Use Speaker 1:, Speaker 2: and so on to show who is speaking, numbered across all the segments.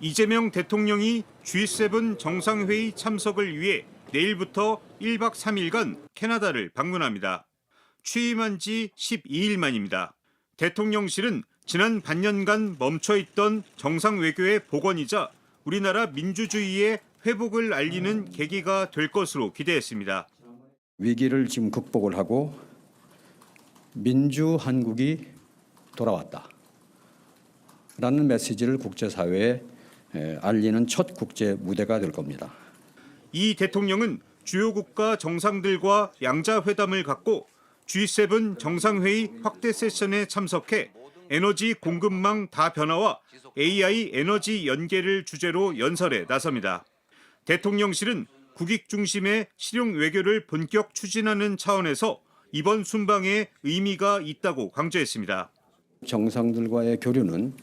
Speaker 1: 이재명 대통령이 G7 정상회의 참석을 위해 내일부터 1박 3일간 캐나다를 방문합니다. 취임한 지 12일 만입니다. 대통령실은 지난 반년간 멈춰있던 정상 외교의 복원이자 우리나라 민주주의의 회복을 알리는 계기가 될 것으로 기대했습니다.
Speaker 2: 위기를 지금 극복을 하고 민주 한국이 돌아왔다. 라는 메시지를 국제사회에 에, 알리는 첫 국제 무대가 될 겁니다.
Speaker 1: 이 대통령은 주요 국가 정상들과 양자 회담을 갖고 G7 정상회의 확대 세션에 참석해 에너지 공급망 다변화와 AI 에너지 연계를 주제로 연설에 나섭니다. 대통령실은 국익 중심의 실용 외교를 본격 추진하는 차원에서 이번 순방에 의미가 있다고 강조했습니다.
Speaker 2: 정상들과의 교류는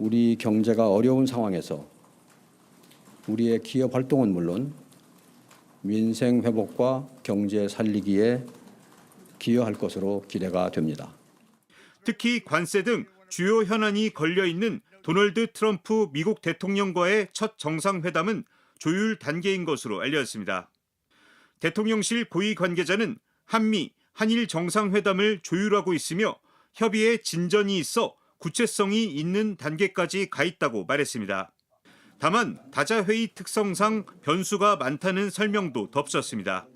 Speaker 2: 우리 경제가 어려운 상황에서 우리의 기업 활동은 물론 민생 회복과 경제 살리기에 기여할 것으로 기대가 됩니다.
Speaker 1: 특히 관세 등 주요 현안이 걸려 있는 도널드 트럼프 미국 대통령과의 첫 정상회담은 조율 단계인 것으로 알려졌습니다. 대통령실 고위 관계자는 한미 한일 정상회담을 조율하고 있으며 협의에 진전이 있어 구체성이 있는 단계까지 가 있다고 말했습니다. 다만 다자회의 특성상 변수가 많다는 설명도 덧붙였습니다.